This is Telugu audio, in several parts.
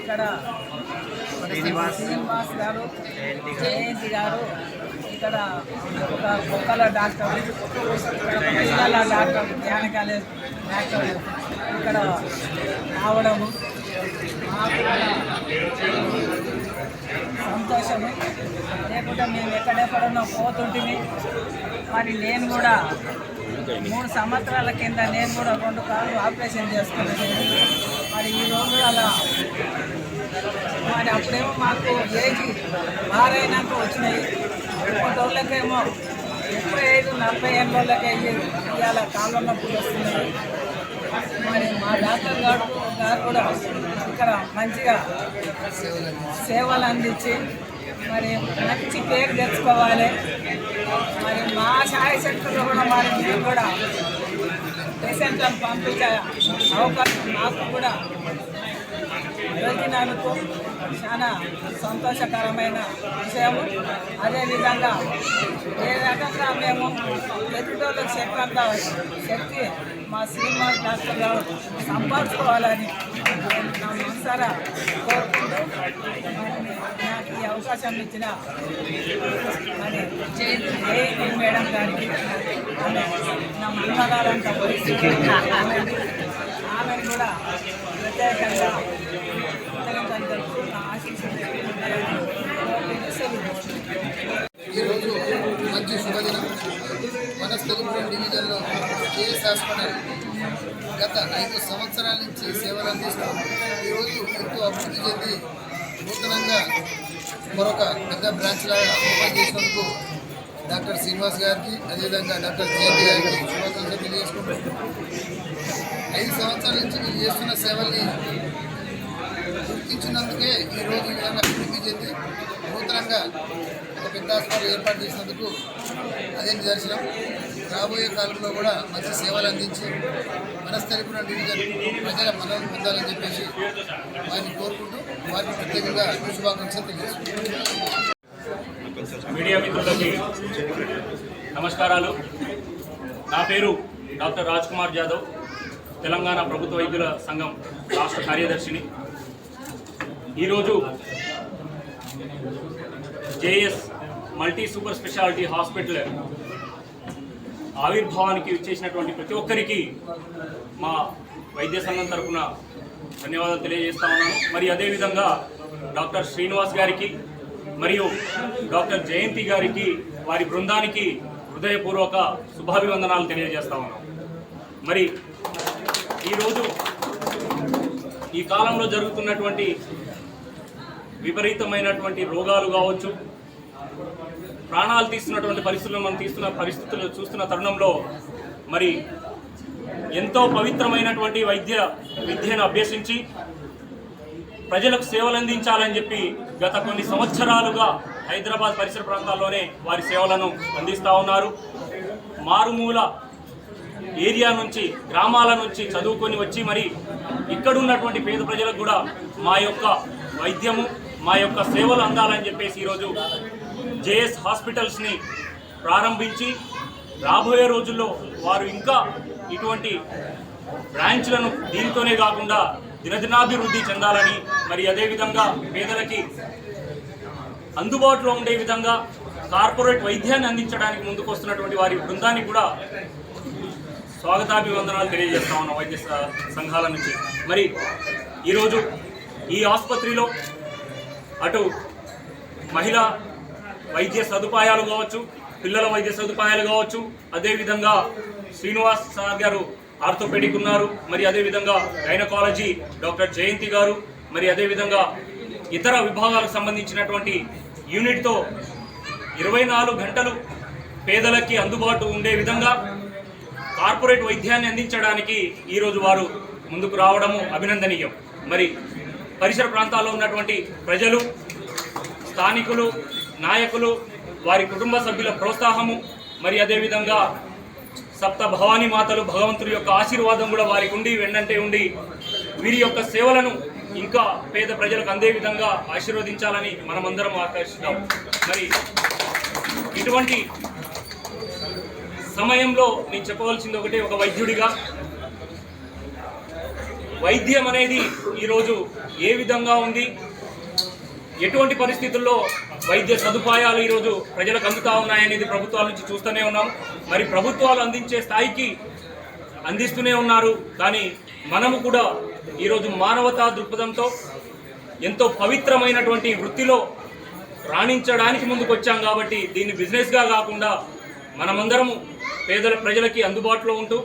ఇక్కడ శ్రీనివాస్ గారు జయంతి గారు. ఇక్కడ ఒక కుక్కల డాక్టర్ పిల్లల డాక్టర్ ధ్యాన కాలేజ్ డాక్టర్ ఇక్కడ రావడము మాకు సంతోషము. లేకుంటే మేము ఎక్కడెక్కడన్నా పోతుంటిమి. మరి నేను కూడా మూడు సంవత్సరాల కింద నేను కూడా రెండు కాళ్ళు ఆపరేషన్ చేసుకున్నాను. మరి ఈ రోజు అలా మరి అప్పుడేమో మాకు ఏజ్ మారైనాక వచ్చినాయి. ముప్పై రోజులకేమో ముప్పై ఐదు నలభై ఏళ్ళ వాళ్ళకి ఇవాళ కాళ్ళ నొప్పులు వస్తున్నాయి. మరి మా డాక్టర్ గారు గారు కూడా ఇక్కడ మంచిగా సేవలు అందించి మరి మంచి పేరు తెచ్చుకోవాలి. మరి మా సాయశక్తులు కూడా మరి మేము కూడా పేషెంట్లను పంపించే అవకాశం నాకు కూడా దొరికినందుకు చాలా సంతోషకరమైన విషయము. అదేవిధంగా ఏ రకంగా మేము ఎదుటోళ్ళకి చెప్పేంత శక్తి మా శ్రీనివాస్ డాక్టర్ గారు సంపాదించుకోవాలని నేను నా మనసారా కోరుకుంటూ నాకు ఈ అవకాశం ఇచ్చిన మరి జయంతి మేడం గారికి నా మనగారంట పరిస్థితి. ఆమెను కూడా ప్రత్యేకంగా కృతజ్ఞతలు తెలుపుతూ నా ఆశీస్సులు ఈరోజు మంచి శుభదినం మన డివిజన్లో కేఎస్ హాస్పిటల్ గత ఐదు సంవత్సరాల నుంచి సేవలు అందిస్తూ ఈరోజు ఎంతో అభివృద్ధి చెంది నూతనంగా మరొక పెద్ద బ్రాంచ్ లాగా ఓపెన్ చేసినందుకు డాక్టర్ శ్రీనివాస్ గారికి అదేవిధంగా డాక్టర్ జయంతి గారికి శుభాకాంక్షలు తెలియజేసుకుంటూ ఐదు సంవత్సరాల నుంచి మీరు చేస్తున్న సేవల్ని గుర్తించినందుకే ఈరోజు ఈ విధంగా అభివృద్ధి చెంది నూతనంగా ఒక పెద్ద హాస్పిటల్ ఏర్పాటు చేసినందుకు అదే నిదర్శనం. రాబోయే కాలంలో కూడా మంచి సేవలు అందించి మనస్థలిపురం డివిజన్ ప్రజల మద్దతు పొందాలని చెప్పేసి వారిని కోరుకుంటూ వారికి ప్రత్యేకంగా శుభాకాంక్షలు తెలియజేస్తున్నాను. మీడియా మిత్రులకి నమస్కారాలు. నా పేరు డాక్టర్ రాజ్ కుమార్ జాదవ్ తెలంగాణ ప్రభుత్వ వైద్యుల సంఘం రాష్ట్ర కార్యదర్శిని. ఈరోజు JS multi super speciality hospital ఆవిర్భావానికి ఇచ్చేసినటువంటి ప్రతి ఒక్కరికి మా వైద్య సంఘం తరఫున ధన్యవాదాలు తెలియజేస్తా ఉన్నాను. మరి అదేవిధంగా డాక్టర్ శ్రీనివాస్ గారికి మరియు డాక్టర్ జయంతి గారికి వారి బృందానికి హృదయపూర్వక శుభాభివందనాలు తెలియజేస్తా ఉన్నాం. మరి ఈరోజు ఈ కాలంలో జరుగుతున్నటువంటి విపరీతమైనటువంటి రోగాలు కావచ్చు ప్రాణాలు తీస్తున్నటువంటి పరిస్థితులు మనం తీస్తున్న పరిస్థితులు చూస్తున్న తరుణంలో మరి ఎంతో పవిత్రమైనటువంటి వైద్య విద్యను అభ్యసించి ప్రజలకు సేవలు అందించాలని చెప్పి గత కొన్ని సంవత్సరాలుగా హైదరాబాద్ పరిసర ప్రాంతాల్లోనే వారి సేవలను అందిస్తూ ఉన్నారు. మారుమూల ఏరియా నుంచి గ్రామాల నుంచి చదువుకొని వచ్చి మరి ఇక్కడ ఉన్నటువంటి పేద ప్రజలకు కూడా మా యొక్క వైద్యము మా యొక్క సేవలు అందాలని చెప్పేసి ఈరోజు జేఎస్ హాస్పిటల్స్ని ప్రారంభించి రాబోయే రోజుల్లో వారు ఇంకా ఇటువంటి బ్రాంచ్లను దీంతోనే కాకుండా దినదినాభివృద్ధి చెందాలని మరి అదేవిధంగా పేదలకి అందుబాటులో ఉండే విధంగా కార్పొరేట్ వైద్యాన్ని అందించడానికి ముందుకు వస్తున్నటువంటి వారి బృందానికి కూడా స్వాగతాభివందనాలు తెలియజేస్తా ఉన్నాం వైద్య సంఘాల నుంచి. మరి ఈరోజు ఈ ఆసుపత్రిలో అటు మహిళా వైద్య సదుపాయాలు కావచ్చు పిల్లల వైద్య సదుపాయాలు కావచ్చు. అదేవిధంగా శ్రీనివాస్ సార్ గారు ఆర్థోపెడిక్ ఉన్నారు. మరి అదేవిధంగా గైనకాలజీ డాక్టర్ జయంతి గారు మరి అదేవిధంగా ఇతర విభాగాలకు సంబంధించినటువంటి యూనిట్తో ఇరవై నాలుగు గంటలు పేదలకి అందుబాటు ఉండే విధంగా కార్పొరేట్ వైద్యాన్ని అందించడానికి ఈరోజు వారు ముందుకు రావడము అభినందనీయం. మరి పరిసర ప్రాంతాల్లో ఉన్నటువంటి ప్రజలు స్థానికులు నాయకులు వారి కుటుంబ సభ్యుల ప్రోత్సాహము మరి అదేవిధంగా సప్త భవానీ మాతలు భగవంతుడి యొక్క ఆశీర్వాదం కూడా వారికి ఉండి వెండంటే ఉండి వీరి యొక్క సేవలను ఇంకా పేద ప్రజలకు అందే విధంగా ఆశీర్వదించాలని మనమందరం ఆకర్షిద్దాం మరి ఇటువంటి సమయంలో నేను చెప్పవలసింది ఒకటే ఒక వైద్యుడిగా. వైద్యం అనేది ఈరోజు ఏ విధంగా ఉంది? ఎటువంటి పరిస్థితుల్లో వైద్య సదుపాయాలు ఈరోజు ప్రజలకు అందుతా ఉన్నాయనేది ప్రభుత్వాల నుంచి చూస్తూనే ఉన్నాం. మరి ప్రభుత్వాలు అందించే స్థాయికి అందిస్తూనే ఉన్నారు. కానీ మనము కూడా ఈరోజు మానవతా దృక్పథంతో ఎంతో పవిత్రమైనటువంటి వృత్తిలో రాణించడానికి ముందుకొచ్చాం కాబట్టి దీన్ని బిజినెస్గా కాకుండా మనమందరము పేదల ప్రజలకి అందుబాటులో ఉంటూ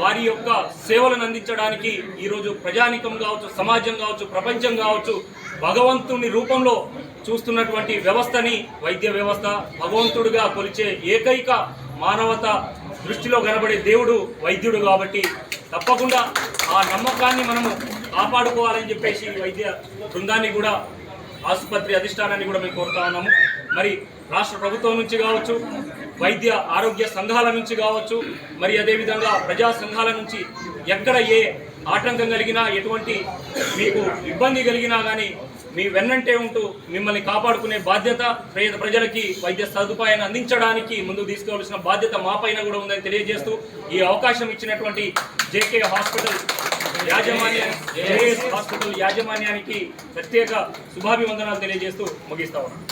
వారి యొక్క సేవలను అందించడానికి ఈరోజు ప్రజానికం కావచ్చు సమాజం కావచ్చు ప్రపంచం కావచ్చు భగవంతుని రూపంలో చూస్తున్నటువంటి వ్యవస్థని వైద్య వ్యవస్థ భగవంతుడిగా కొలిచే ఏకైక మానవత దృష్టిలో కనబడే దేవుడు వైద్యుడు కాబట్టి తప్పకుండా ఆ నమ్మకాన్ని మనము కాపాడుకోవాలని చెప్పేసి వైద్య బృందాన్ని కూడా ఆసుపత్రి అధిష్టానాన్ని కూడా మేము కోరుతా ఉన్నాము. మరి రాష్ట్ర ప్రభుత్వం నుంచి కావచ్చు వైద్య ఆరోగ్య సంఘాల నుంచి కావచ్చు మరి అదేవిధంగా ప్రజా సంఘాల నుంచి ఎక్కడ ఏ ఆటంకం కలిగినా ఎటువంటి మీకు ఇబ్బంది కలిగినా కానీ మీ వెన్నంటే ఉంటూ మిమ్మల్ని కాపాడుకునే బాధ్యత పేద ప్రజలకి వైద్య సదుపాయాన్ని అందించడానికి ముందు తీసుకోవాల్సిన బాధ్యత మా పైన కూడా ఉందని తెలియజేస్తూ ఈ అవకాశం ఇచ్చినటువంటి జేకే హాస్పిటల్ యాజమాన్యాన్ని జేఎస్ హాస్పిటల్ యాజమాన్యానికి ప్రత్యేక శుభాభివందనాలు తెలియజేస్తూ ముగిస్తా ఉన్నాను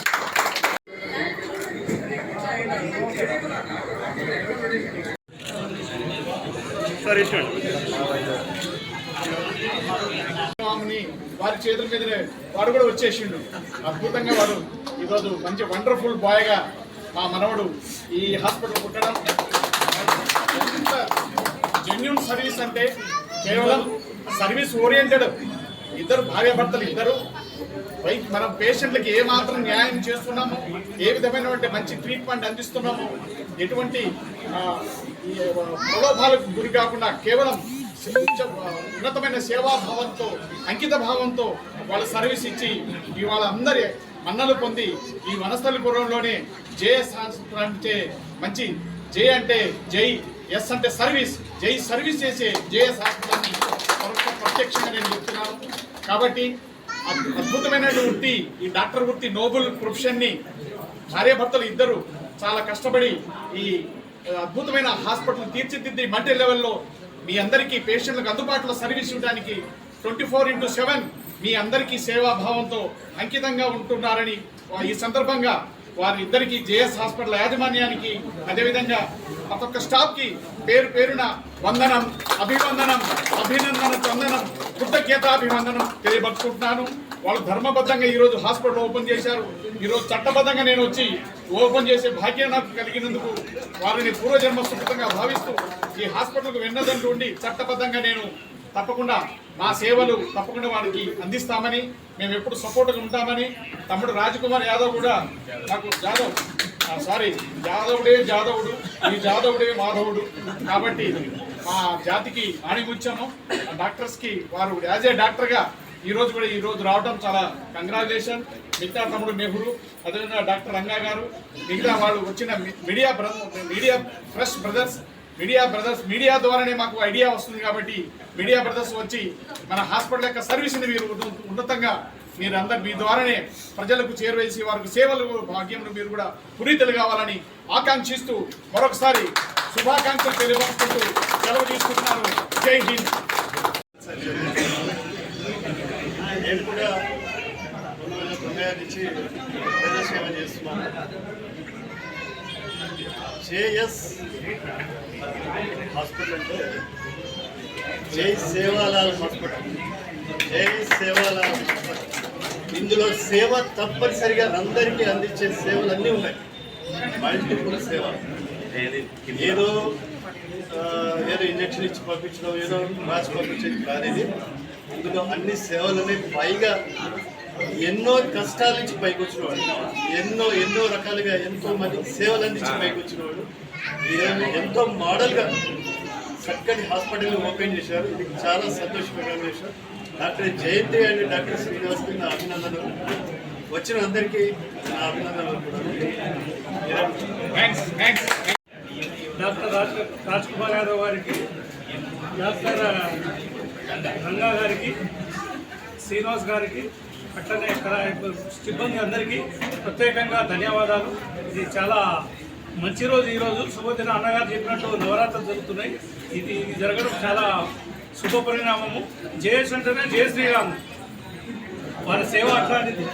స్వామిని వారి చేతుల మీదనే వాడు కూడా వచ్చేసిండు. అద్భుతంగా వాడు ఈరోజు మంచి వండర్ఫుల్ బాయ్గా మా మనవడు ఈ హాస్పిటల్ పుట్టడం. ఎంత జెన్యున్ సర్వీస్ అంటే కేవలం సర్వీస్ ఓరియంటెడ్ ఇద్దరు భార్యాభర్తలు ఇద్దరు. వై మనం పేషెంట్లకి ఏ మాత్రం న్యాయం చేస్తున్నాము ఏ విధమైనటువంటి మంచి ట్రీట్మెంట్ అందిస్తున్నాము ఎటువంటి ప్రలోభాలకు గురి కాకుండా కేవలం ఉన్నతమైన సేవాభావంతో అంకిత భావంతో వాళ్ళ సర్వీస్ ఇచ్చి ఇవాళ అందరి మన్నలు పొంది ఈ వనస్థలిపురంలోనే జేఎస్ హాస్పిటల్ అంటే మంచి జే అంటే జై ఎస్ అంటే సర్వీస్ జై సర్వీస్ చేసే జేఎస్ హాస్పిటల్ని ప్రత్యక్షంగా నేను చెప్తున్నాను. కాబట్టి అద్భుతమైన వృత్తి ఈ డాక్టర్ వృత్తి నోబుల్ ప్రొఫెషన్ని భార్యాభర్తలు ఇద్దరు చాలా కష్టపడి ఈ అద్భుతమైన హాస్పిటల్ తీర్చిదిద్ది మల్టీ లెవెల్లో మీ అందరికీ పేషెంట్లకు అందుబాటులో సర్వీస్ ఇవ్వడానికి ట్వంటీ ఫోర్ ఇంటూ సెవెన్ మీ అందరికీ సేవాభావంతో అంకితంగా ఉంటున్నారని ఈ సందర్భంగా వారిద్దరికీ జేఎస్ హాస్పిటల్ యాజమాన్యానికి అదేవిధంగా ప్రతి ఒక్క స్టాఫ్కి పేరు పేరున వందనం అభివందనం అభినందన చందనం కృతజ్ఞతాభివందనం తెలియపరుచుకుంటున్నాను. వాళ్ళు ధర్మబద్ధంగా ఈరోజు హాస్పిటల్ ఓపెన్ చేశారు. ఈరోజు చట్టబద్ధంగా నేను వచ్చి ఓపెన్ చేసే భాగ్యం నాకు కలిగినందుకు వారిని పూర్వజన్మ సుఖితంగా భావిస్తూ ఈ హాస్పిటల్కు వెన్నదంటూ ఉండి చట్టబద్ధంగా నేను తప్పకుండా మా సేవలు తప్పకుండా వారికి అందిస్తామని మేము ఎప్పుడు సపోర్ట్గా ఉంటామని తమ్ముడు రాజకుమార్ యాదవ్ కూడా నాకు జాదవ్ ఆ, సారీ జాదవుడే జాదవుడు ఈ జాదవుడే మాధవుడు. కాబట్టి మా జాతికి ఆణిముత్యము ఆ డాక్టర్స్కి వారు యాజ్ ఏ డాక్టర్గా ఈ రోజు కూడా ఈ రోజు రావడం చాలా కంగ్రాచులేషన్. మిగతా తమ్ముడు నెహ్రూ అదేవిధంగా డాక్టర్ రంగా గారు మిగతా వాళ్ళు వచ్చిన media brother media fresh brothers media brothers media ద్వారానే మాకు ఐడియా వస్తుంది కాబట్టి మీడియా బ్రదర్స్ వచ్చి మన హాస్పిటల్ యొక్క సర్వీస్ని మీరు ఉన్నతంగా మీరు అందరు మీ ద్వారానే ప్రజలకు చేరువేసి వారికి సేవలు భాగ్యంలో మీరు కూడా పునీతులు కావాలని ఆకాంక్షిస్తూ మరొకసారి శుభాకాంక్షలు తెలియపరుచుకుంటూ సెలవు తీసుకుంటున్నాను. జై హింద్. నేను కూడా నుంచి ప్రజాసేవ చేస్తున్నాను. జేఎస్ హాస్పిటల్ అంటే జై సేవాలాల్ హాస్పిటల్. జై సేవాలాల్ హాస్పిటల్. ఇందులో సేవ తప్పనిసరిగా అందరికీ అందించే సేవలు అన్నీ ఉన్నాయి. మల్టిపుల్ సేవ ఏదో ఏదో ఇంజక్షన్ ఇచ్చి పంపించడం ఏదో మ్యాచ్ పంపించేది కాదు ఇది. ఇందులో అన్ని సేవలని పైగా ఎన్నో కష్టాల నుంచి పైకి వచ్చినవాడు ఎన్నో ఎన్నో రకాలుగా ఎంతో మందికి సేవలు అందించి పైకి వచ్చినవాడు ఈరోజు ఎంతో మోడల్గా చక్కటి హాస్పిటల్ ఓపెన్ చేశారు. ఇది చాలా సంతోషకరమైన విషయం డాక్టర్ జయంతి అండ్ డాక్టర్ శ్రీనివాస్కి నా అభినందనలు. వచ్చిన అందరికీ నా అభినందనలు కూడా. Thanks thanks doctor Raj Raj Kumar Yadav గారికి డాక్టర్ రంగా గారికి శ్రీనివాస్ గారికి అట్లనే ఇక్కడ సిబ్బంది అందరికీ ప్రత్యేకంగా ధన్యవాదాలు. ఇది చాలా మంచి రోజు ఈరోజు శుభదిన అన్నగారు చెప్పినట్టు నవరాత్రులు జరుగుతున్నాయి. ఇది ఇది జరగడం చాలా శుభ పరిణామము. జయస్ అంటేనే జయ శ్రీరామ్. వారి సేవ అట్లాంటిది.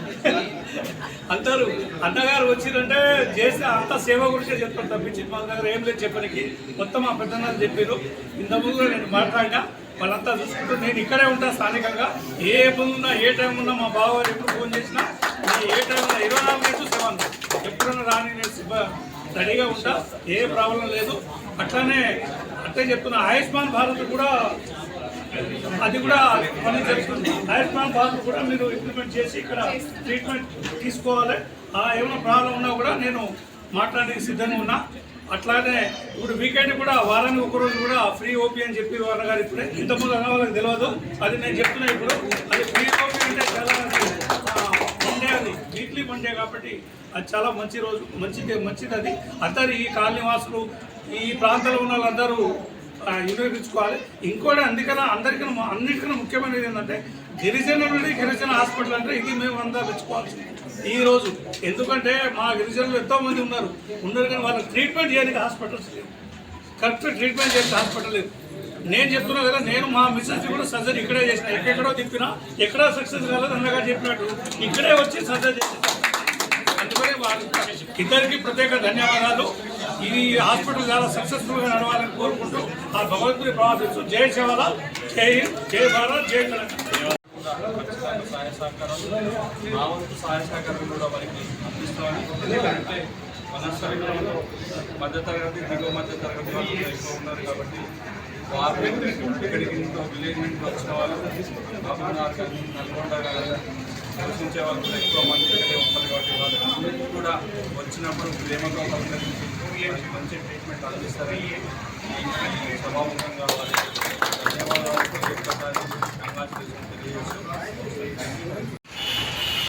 అంటారు అన్నగారు వచ్చిందంటే చేస్తే అంత సేవ గురించే చెప్తారు తప్పించి మా దగ్గర ఏం లేదు చెప్పడానికి మొత్తం మా పెద్దనాలు చెప్పారు. ఇంత ముందు నేను మాట్లాడినా. వాళ్ళంతా చూసుకుంటూ నేను ఇక్కడే ఉంటా స్థానికంగా. ఏ పని ఉన్నా ఏ టైం ఉన్నా మా బావగారు ఎప్పుడు ఫోన్ చేసినా నేను ఏ టైం ఉన్నా ఇరవై నాలుగు గంటలు సెవెన్. ఎప్పుడన్నా రాని నేను సిబ్బ- రెడీగా ఉంటా. ఏ ప్రాబ్లం లేదు. అట్లానే అట్లే చెప్తున్నా. ఆయుష్మాన్ భారత్ కూడా అది కూడా పని జరుగుతుంది. ఆయుష్మాన్ భారత్ కూడా మీరు ఇంప్లిమెంట్ చేసి ఇక్కడ ట్రీట్మెంట్ తీసుకోవాలి. ఆ ఏమైనా ప్రాబ్లం ఉన్నా కూడా నేను మాట్లాడడానికి సిద్ధంగా ఉన్నా. అట్లానే ఇప్పుడు వీకెండ్ కూడా వారానికి ఒకరోజు కూడా ఫ్రీ ఓపీ అని చెప్పి వాళ్ళ గారు ఇప్పుడే ఇంతకుముందు అన్న వాళ్ళకి తెలియదు. అది నేను చెప్తున్నా ఇప్పుడు. అది ఫ్రీ ఓపీ అంటే చాలా మండే అది. వీక్లీ మండే కాబట్టి అది చాలా మంచి రోజు మంచిది మంచిది అది. అందరు ఈ కాలనీ వాసులు ఈ ప్రాంతంలో ఉన్న వాళ్ళందరూ వినియోగించుకోవాలి ఇంకోటి అందుకన్నా అందరికన్నా అన్నిటికన్నా ముఖ్యమైనది ఏంటంటే గిరిజన నుండి గిరిజన హాస్పిటల్ అంటే ఇది మేము అంతా మెచ్చుకోవాల్సింది. ఈ రోజు ఎందుకంటే మా గిరిజనులు ఎంతో మంది ఉన్నారు. ఉన్నారు కానీ వాళ్ళకి ట్రీట్మెంట్ చేయడానికి హాస్పిటల్స్ లేవు. కరెక్ట్ ట్రీట్మెంట్ చేసే హాస్పిటల్ లేదు నేను చెప్తున్నా కదా నేను మా మిస్సెస్ కూడా సర్జరీ ఇక్కడే చేసిన. ఎక్కడెక్కడో తిప్పినా ఎక్కడా సక్సెస్ కాలేదు అన్నగా చెప్పినట్టు. ఇక్కడే వచ్చి సర్జరీ చేసిన అందుకనే వాళ్ళ ఇద్దరికి ప్రత్యేక ధన్యవాదాలు. ఈ హాస్పిటల్ చాలా సక్సెస్ఫుల్గా నడవాలని కోరుకుంటూ ఆ భగవంతుని ప్రార్థిస్తూ జై శివల జై జై భారత్ జై తెలంగాణ. సహాయ సహకారాలు మా వంతు సహాయ సహకారం కూడా వారికి అందిస్తామని ఎందుకంటే మన మధ్యతరగతి దిగువ మధ్య తరగతి వాళ్ళు ఎక్కువ ఉన్నారు కాబట్టి వారు ఇక్కడికి ఇంట్లో విలేజ్ నుండి వచ్చిన వాళ్ళు కానీ నల్గొండ కానీ నివసించే వాళ్ళు కూడా ఎక్కువ మంది ఇక్కడే ఉంటారు కాబట్టి వాళ్ళు కూడా వచ్చినప్పుడు ప్రేమగా పలకరించి మంచి ట్రీట్మెంట్ అందిస్తారని సభాముఖంగా ధన్యవాదాలు. తెలియజేస్తూ